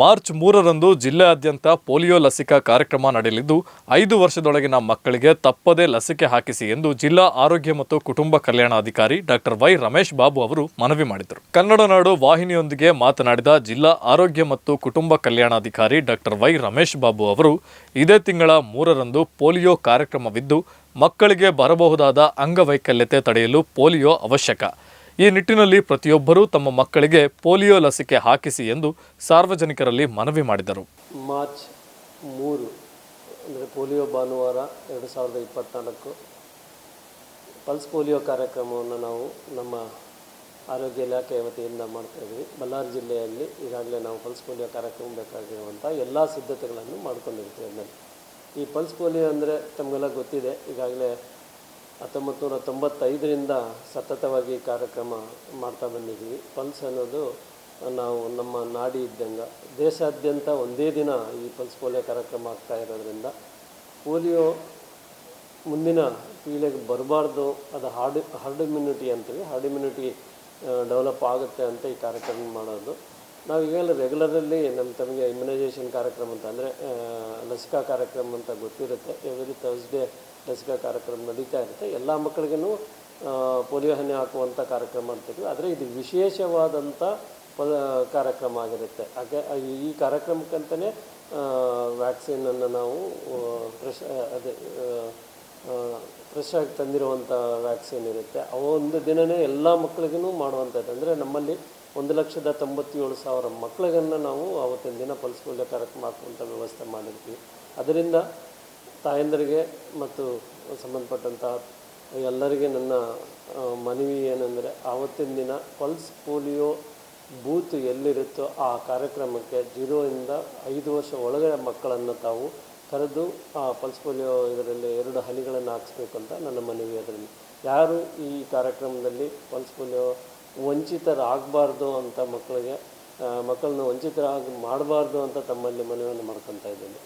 March ಮೂರರಂದು ಜಿಲ್ಲೆಯಾದ್ಯಂತ polio ಲಸಿಕಾ ಕಾರ್ಯಕ್ರಮ ನಡೆಯಲಿದ್ದು, ಐದು ವರ್ಷದೊಳಗಿನ ಮಕ್ಕಳಿಗೆ ತಪ್ಪದೇ ಲಸಿಕೆ ಹಾಕಿಸಿ ಎಂದು ಜಿಲ್ಲಾ ಆರೋಗ್ಯ ಮತ್ತು ಕುಟುಂಬ ಕಲ್ಯಾಣಾಧಿಕಾರಿ ಡಾಕ್ಟರ್ ವೈ ರಮೇಶ್ ಬಾಬು ಅವರು ಮನವಿ ಮಾಡಿದರು. ಕನ್ನಡ ನಾಡು ವಾಹಿನಿಯೊಂದಿಗೆ ಮಾತನಾಡಿದ ಜಿಲ್ಲಾ ಆರೋಗ್ಯ ಮತ್ತು ಕುಟುಂಬ ಕಲ್ಯಾಣಾಧಿಕಾರಿ ಡಾಕ್ಟರ್ ವೈ ರಮೇಶ್ ಬಾಬು ಅವರು, ಇದೇ ತಿಂಗಳ ಮೂರರಂದು ಪೋಲಿಯೋ ಕಾರ್ಯಕ್ರಮವಿದ್ದು, ಮಕ್ಕಳಿಗೆ ಬರಬಹುದಾದ ಅಂಗವೈಕಲ್ಯತೆ ತಡೆಯಲು ಪೋಲಿಯೋ ಅವಶ್ಯಕ. ಈ ನಿಟ್ಟಿನಲ್ಲಿ ಪ್ರತಿಯೊಬ್ಬರೂ ತಮ್ಮ ಮಕ್ಕಳಿಗೆ ಪೋಲಿಯೋ ಲಸಿಕೆ ಹಾಕಿಸಿ ಎಂದು ಸಾರ್ವಜನಿಕರಲ್ಲಿ ಮನವಿ ಮಾಡಿದರು. ಮಾರ್ಚ್ ಮೂರು, ಅಂದರೆ ಪೋಲಿಯೋ ಭಾನುವಾರ ಎರಡು ಸಾವಿರದ ಇಪ್ಪತ್ತ್ನಾಲ್ಕು ಪಲ್ಸ್ ಪೋಲಿಯೋ ಕಾರ್ಯಕ್ರಮವನ್ನು ನಾವು ನಮ್ಮ ಆರೋಗ್ಯ ಇಲಾಖೆ ವತಿಯಿಂದ ಮಾಡ್ತಾ ಇದ್ವಿ. ಬಳ್ಳಾರಿ ಜಿಲ್ಲೆಯಲ್ಲಿ ಈಗಾಗಲೇ ನಾವು ಪಲ್ಸ್ ಪೋಲಿಯೋ ಕಾರ್ಯಕ್ರಮ ಬೇಕಾಗಿರುವಂಥ ಎಲ್ಲ ಸಿದ್ಧತೆಗಳನ್ನು ಮಾಡ್ಕೊಂಡಿರ್ತೀವಿ ಈ ಪಲ್ಸ್ ಪೋಲಿಯೋ ಅಂದರೆ ತಮಗೆಲ್ಲ ಗೊತ್ತಿದೆ, ಈಗಾಗಲೇ ಹತ್ತೊಂಬತ್ತು ನೂರ ತೊಂಬತ್ತೈದರಿಂದ ಸತತವಾಗಿ ಕಾರ್ಯಕ್ರಮ ಮಾಡ್ತಾ ಬಂದಿದ್ದೀವಿ. ಪಲ್ಸ್ ಅನ್ನೋದು ನಾವು ನಮ್ಮ ನಾಡಿ ಇದ್ದಂಗೆ. ದೇಶಾದ್ಯಂತ ಒಂದೇ ದಿನ ಈ ಪಲ್ಸ್ ಪೋಲಿಯೋ ಕಾರ್ಯಕ್ರಮ ಆಗ್ತಾ ಇರೋದ್ರಿಂದ ಪೋಲಿಯೋ ಮುಂದಿನ ಪೀಳಿಗೆ ಬರಬಾರ್ದು, ಅದು ಹಾರ್ಡ್ ಹಾರ್ಡ್ ಇಮ್ಯುನಿಟಿ ಅಂತೀವಿ. ಹಾರ್ಡ್ ಇಮ್ಯುನಿಟಿ ಡೆವಲಪ್ ಆಗುತ್ತೆ ಅಂತ ಈ ಕಾರ್ಯಕ್ರಮ ಮಾಡೋದು. ನಾವು ಈಗಾಗಲೇ ರೆಗ್ಯುಲರಲ್ಲಿ ನಮ್ಮ ತಮಗೆ ಇಮ್ಯುನೈಸೇಷನ್ ಕಾರ್ಯಕ್ರಮ ಅಂತ ಅಂದರೆ ಲಸಿಕಾ ಕಾರ್ಯಕ್ರಮ ಅಂತ ಗೊತ್ತಿರುತ್ತೆ. ಎವ್ರಿ ಥರ್ಸ್ಡೇ ಲಸಿಕಾ ಕಾರ್ಯಕ್ರಮ ನಡೀತಾ ಇರುತ್ತೆ. ಎಲ್ಲ ಮಕ್ಕಳಿಗೂ ಪೋಲಿಯೋ ಹನಿ ಹಾಕುವಂಥ ಕಾರ್ಯಕ್ರಮ ಅಂತೀವಿ ಆದರೆ ಇದು ವಿಶೇಷವಾದಂಥ ಪದ ಕಾರ್ಯಕ್ರಮ ಆಗಿರುತ್ತೆ. ಹಾಗೆ ಈ ಕಾರ್ಯಕ್ರಮಕ್ಕಂತಲೇ ವ್ಯಾಕ್ಸಿನನ್ನು ನಾವು ಫ್ರೆಶ್ ಅದೇ ಫ್ರೆಶ್ ಆಗಿ ತಂದಿರುವಂಥ ವ್ಯಾಕ್ಸಿನ್ ಇರುತ್ತೆ. ಆ ಒಂದು ದಿನವೇ ಎಲ್ಲ ಮಕ್ಕಳಿಗೂ ಮಾಡುವಂಥದ್ದು ಅಂದರೆ ನಮ್ಮಲ್ಲಿ ಒಂದು ಲಕ್ಷದ ತೊಂಬತ್ತೇಳು ಸಾವಿರ ಮಕ್ಕಳಿಗನ್ನು ನಾವು ಆವತ್ತಿನ ದಿನ ಪಲ್ಸ್ ಪೋಲಿಯೋ ಕಾರ್ಯಕ್ರಮ ಹಾಕುವಂಥ ವ್ಯವಸ್ಥೆ ಮಾಡಿರ್ತೀವಿ. ಅದರಿಂದ ತಾಯಂದರಿಗೆ ಮತ್ತು ಸಂಬಂಧಪಟ್ಟಂತಹ ಎಲ್ಲರಿಗೆ ನನ್ನ ಮನವಿ ಏನೆಂದರೆ ಆವತ್ತಿನ ದಿನ ಪಲ್ಸ್ ಪೋಲಿಯೋ ಬೂತ್ ಎಲ್ಲಿರುತ್ತೋ ಆ ಕಾರ್ಯಕ್ರಮಕ್ಕೆ ಜೀರೋಯಿಂದ ಐದು ವರ್ಷ ಒಳಗಡೆ ಮಕ್ಕಳನ್ನು ತಾವು ಕರೆದು ಆ ಪಲ್ಸ್ ಪೋಲಿಯೋ ಇದರಲ್ಲಿ ಎರಡು ಹನಿಗಳನ್ನು ಹಾಕಿಸ್ಬೇಕು ಅಂತ ನನ್ನ ಮನವಿ ಅದರಲ್ಲಿ. ಯಾರು ಈ ಕಾರ್ಯಕ್ರಮದಲ್ಲಿ ಪಲ್ಸ್ ಪೋಲಿಯೋ ವಂಚಿತರಾಗಬಾರ್ದು ಅಂತ ಮಕ್ಕಳಿಗೆ ಮಕ್ಕಳನ್ನ ವಂಚಿತರಾಗಿ ಮಾಡಬಾರ್ದು ಅಂತ ತಮ್ಮಲ್ಲಿ ಮನವಿಯನ್ನು ಮಾಡ್ಕೊತಾ ಇದ್ದೀನಿ.